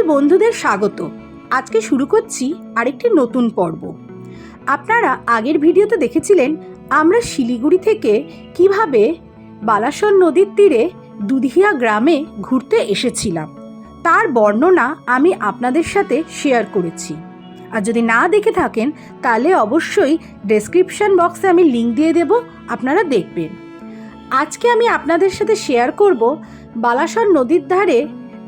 সকল বন্ধুদের স্বাগত। আজকে শুরু করছি আরেকটি নতুন পর্ব। আপনারা আগের ভিডিওতে দেখেছিলেন আমরা শিলিগুড়ি থেকে কীভাবে বালাসন নদীর তীরে দুধিয়া গ্রামে ঘুরতে এসেছিলাম। তার বর্ণনা আমি আপনাদের সাথে শেয়ার করেছি। আর যদি না দেখে থাকেন, তাহলে অবশ্যই ডেসক্রিপশন বক্সে আমি লিঙ্ক দিয়ে দেব, আপনারা দেখবেন। আজকে আমি আপনাদের সাথে শেয়ার করব বালাসন নদীর ধারে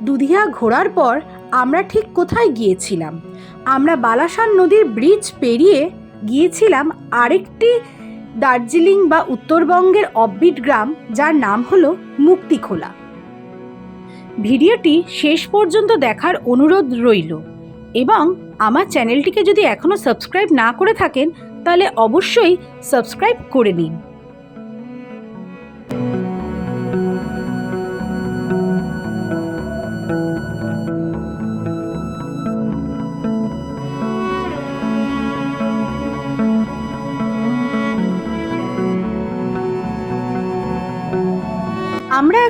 দুধিয়া ঘোরার পর আমরা ঠিক কোথায় গিয়েছিলাম? আমরা বালাসান নদীর ব্রিজ পেরিয়ে গিয়েছিলাম আরেকটি দার্জিলিং বা উত্তরবঙ্গের অববিট গ্রাম, যার নাম হলো মুক্তিখোলা। ভিডিওটি শেষ পর্যন্ত দেখার অনুরোধ রইল। এবং আমার চ্যানেলটিকে যদি এখনও সাবস্ক্রাইব না করে থাকেন, তাহলে অবশ্যই সাবস্ক্রাইব করে নিন।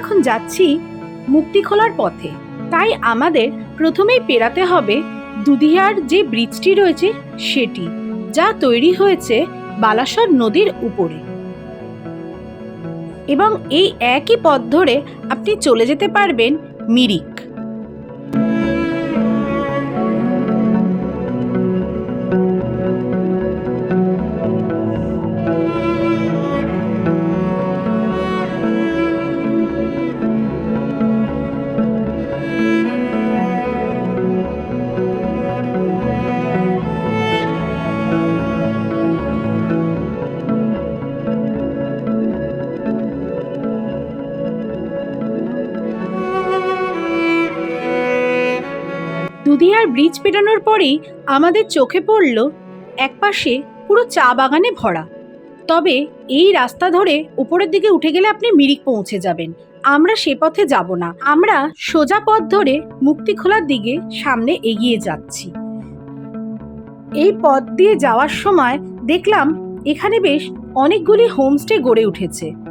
এখন যাচ্ছি মুক্তি খোলার পথে। তাই আমাদের প্রথমেই পেরাতে হবে দুধিয়ার যে ব্রিজটি রয়েছে সেটি, যা তৈরি হয়েছে বালাসর নদীর উপরে। এবং এই একই পথ ধরে আপনি চলে যেতে পারবেন মিরিক। দুধিয়ার ব্রিজ পেটানোর পরেই আমাদের চোখে পড়ল একপাশে পুরো চা বাগানে ভরা। তবে এই রাস্তা ধরে উপরের দিকে উঠে গেলে আপনি মিরিক পৌঁছে যাবেন। আমরা সে পথে যাব না। আমরা সোজা পথ ধরে মুক্তি খোলার দিকে সামনে এগিয়ে যাচ্ছি। এই পথ দিয়ে যাওয়ার সময় দেখলাম এখানে বেশ অনেকগুলি হোমস্টে গড়ে উঠেছে।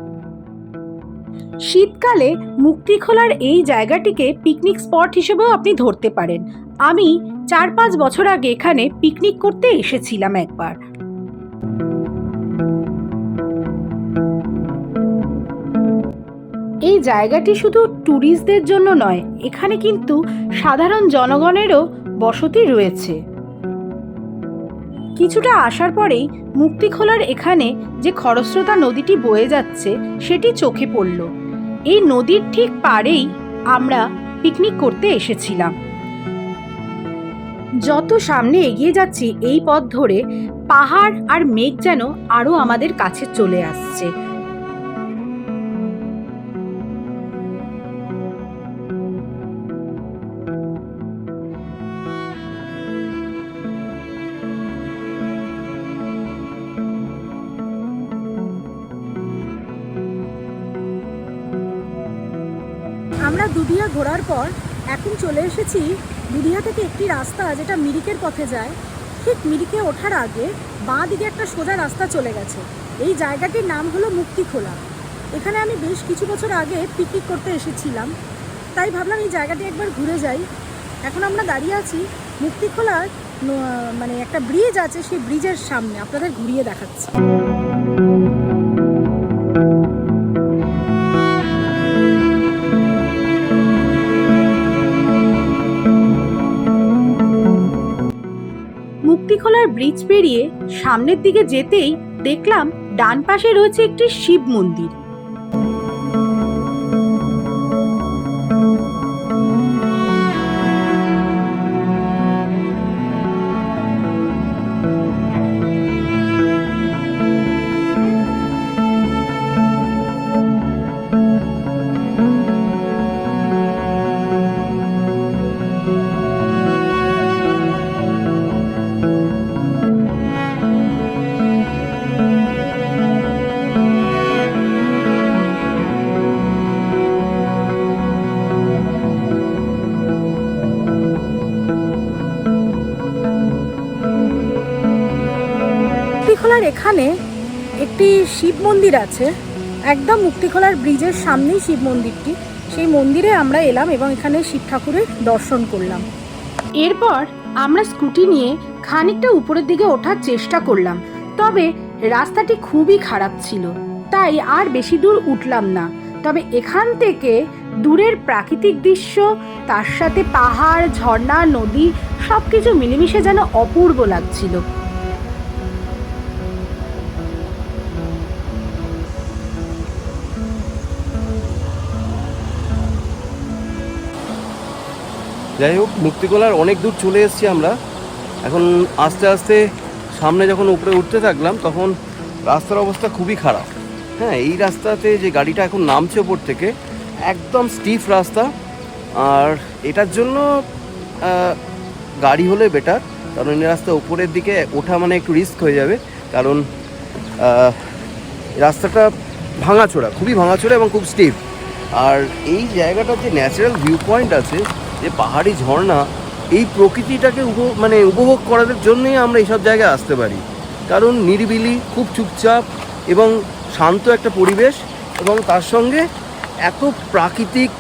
শীতকালে মুক্তিখোলার এই জায়গাটিকে পিকনিক স্পট হিসেবেও আপনি ধরতে পারেন। আমি চার পাঁচ বছর আগে এখানে পিকনিক করতে এসেছিলাম একবার। এই জায়গাটি শুধু ট্যুরিস্টদের জন্য নয়, এখানে কিন্তু সাধারণ জনগণেরও বসতি রয়েছে। কিছুটা আসার পরেই মুক্তিখোলার এখানে যে খরস্রোতা নদীটি বয়ে যাচ্ছে, সেটি চোখে পড়ল। এই নদীর ঠিক পাড়েই আমরা পিকনিক করতে এসেছিলাম। যত সামনে এগিয়ে যাচ্ছি, এই পথ ধরে পাহাড় আর মেঘ যেন আরও আমাদের কাছে চলে আসছে। আমরা দুধিয়া ঘোরার পর এখন চলে এসেছি দুধিয়া থেকে একটি রাস্তা যেটা মিরিকের পথে যায়। ঠিক মিরিকে ওঠার আগে বাঁ দিকে একটা সোজা রাস্তা চলে গেছে। এই জায়গাটির নাম হলো মুক্তিখোলা। এখানে আমি বেশ কিছু বছর আগে পিকনিক করতে এসেছিলাম। তাই ভাবলাম এই জায়গাটি একবার ঘুরে যাই। এখন আমরা দাঁড়িয়ে আছি মুক্তিখোলার মানে একটা ব্রিজ আছে সেই ব্রিজের সামনে। আপনাদের ঘুরিয়ে দেখাচ্ছি। ব্রিজ পেরিয়ে সামনের দিকে যেতেই দেখলাম ডান পাশে রয়েছে একটি শিব মন্দির। মুক্তিখোলার এখানে একটি শিব মন্দির আছে। একদম মুক্তিখোলার ব্রিজের সামনেই শিব মন্দিরটি। সেই মন্দিরে আমরা এলাম এবং এখানে শিব ঠাকুরের দর্শন করলাম। এরপর আমরা স্কুটি নিয়ে খানিকটা উপরের দিকে ওঠার চেষ্টা করলাম। তবে রাস্তাটি খুবই খারাপ ছিল, তাই আর বেশি দূর উঠলাম না। তবে এখান থেকে দূরের প্রাকৃতিক দৃশ্য, তার সাথে পাহাড়, ঝর্ণা, নদী সব কিছু মিলেমিশে যেন অপূর্ব লাগছিল। যাই হোক মুক্তিগোলার অনেক দূর চলে এসেছি আমরা। এখন আস্তে আস্তে সামনে যখন উপরে উঠতে থাকলাম, তখন রাস্তার অবস্থা খুবই খারাপ। হ্যাঁ এই রাস্তাতে যে গাড়িটা এখন নামছে ওপর থেকে, একদম স্টিফ রাস্তা। আর এটার জন্য গাড়ি হলে বেটার কারণ এই রাস্তা উপরের দিকে ওঠা মানে একটু রিস্ক হয়ে যাবে। কারণ রাস্তাটা ভাঙাচোরা, খুবই ভাঙাচোরা এবং খুব স্টিফ আর এই জায়গাটার যে ন্যাচারাল ভিউ পয়েন্ট আছে যে পাহাড়ি ঝর্ণা এই প্রকৃতিটাকে উপ মানে উপভোগ করার জন্যই আমরা এইসব জায়গায় আসতে পারি। কারণ নিরিবিলি খুব চুপচাপ এবং শান্ত একটা পরিবেশ এবং তার সঙ্গে এত প্রাকৃতিক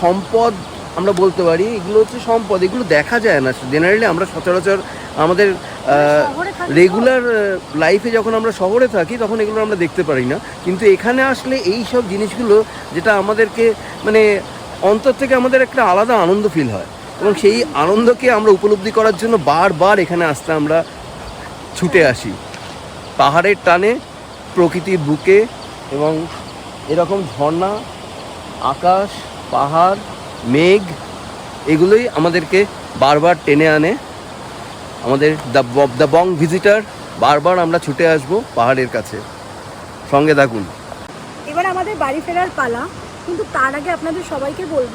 সম্পদ আমরা বলতে পারি এগুলো হচ্ছে সম্পদ এগুলো দেখা যায় না। জেনারেলি আমরা সচরাচর আমাদের রেগুলার লাইফে যখন আমরা শহরে থাকি তখন এগুলো আমরা দেখতে পারি না। কিন্তু এখানে আসলে এই সব জিনিসগুলো যেটা আমাদেরকে মানে অন্তর থেকে আমাদের একটা আলাদা আনন্দ ফিল হয়। এবং সেই আনন্দকে আমরা উপলব্ধি করার জন্য বারবার এখানে আসতে আমরা ছুটে আসি। পাহাড়ের টানে, প্রকৃতির বুকে এবং এরকম ঝর্ণা, আকাশ, পাহাড়, মেঘ, এগুলোই আমাদেরকে বারবার টেনে আনে। আমাদের দ্য দ্য বং ভিজিটার বারবার আমরা ছুটে আসব পাহাড়ের কাছে। সঙ্গে থাকুন। এবার আমাদের বাড়ি ফেরার পালা। কিন্তু তার আগে আপনাদের সবাইকে বলব,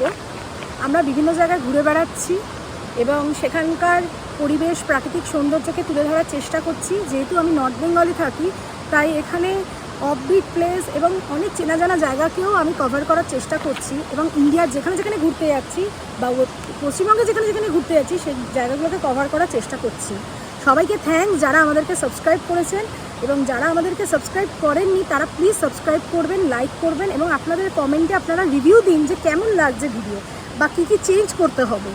আমরা বিভিন্ন জায়গায় ঘুরে বেড়াচ্ছি এবং সেখানকার পরিবেশ, প্রাকৃতিক সৌন্দর্যকে তুলে ধরার চেষ্টা করছি। যেহেতু আমি নর্থ বেঙ্গলে থাকি, তাই এখানে অফবিট প্লেস এবং অনেক চেনা জানা জায়গাকেও আমি কভার করার চেষ্টা করছি এবং ইন্ডিয়ার যেখানে যেখানে ঘুরতে যাচ্ছি বা পশ্চিমবঙ্গে যেখানে যেখানে ঘুরতে যাচ্ছি, সেই জায়গাগুলোকে কভার করার চেষ্টা করছি। সবাইকে থ্যাঙ্কস যারা আমাদেরকে সাবস্ক্রাইব করেছেন। এবং যারা আমাদেরকে সাবস্ক্রাইব করেননি, তারা প্লিজ সাবস্ক্রাইব করবেন লাইক করবেন এবং আপনাদের কমেন্টে আপনারা রিভিউ দিন যে কেমন লাগছে ভিডিও বা কী কী চেঞ্জ করতে হবে।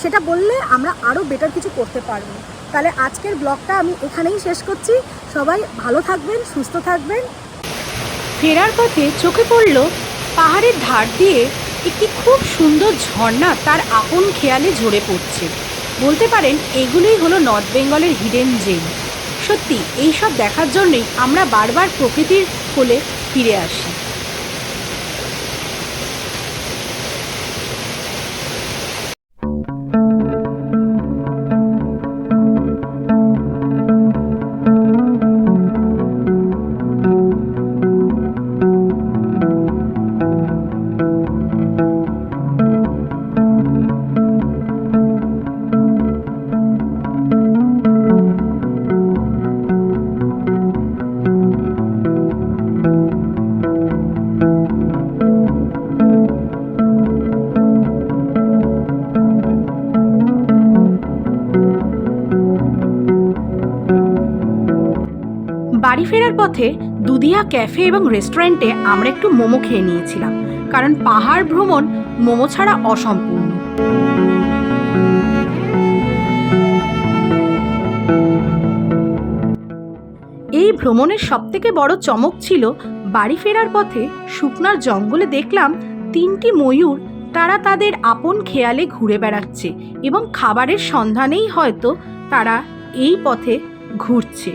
সেটা বললে আমরা আরও বেটার কিছু করতে পারব। তাহলে আজকের ব্লগটা আমি এখানেই শেষ করছি। সবাই ভালো থাকবেন, সুস্থ থাকবেন। ফেরার পথে চোখে পড়ল পাহাড়ের ধার দিয়ে একটি খুব সুন্দর ঝর্ণা তার আপন খেয়ালে ঝরে পড়ছে। বলতে পারেন এগুলোই হলো নর্থ বেঙ্গলের হিডেন জেম সত্যি এই সব দেখার জন্যই আমরা বারবার প্রকৃতির কোলে ফিরে আসি। বাড়ি ফেরার পথে দুধিয়া ক্যাফে এবং রেস্টুরেন্টে আমরা একটু মোমো খেয়ে নিয়েছিলাম, কারণ পাহাড় ভ্রমণ মোমো ছাড়া অসম্পূর্ণ। এই ভ্রমণের সবথেকে বড় চমক ছিল বাড়ি ফেরার পথে শুকনার জঙ্গলে দেখলাম তিনটি ময়ূর তারা তাদের আপন খেয়ালে ঘুরে বেড়াচ্ছে এবং খাবারের সন্ধানেই হয়তো তারা এই পথে ঘুরছে।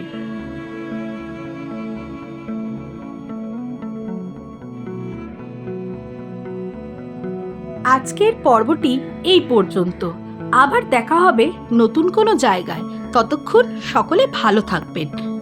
আজকের পর্বটি এই পর্যন্ত। আবার দেখা হবে নতুন কোনো জায়গায়। ততক্ষণ সকলে ভালো থাকবেন।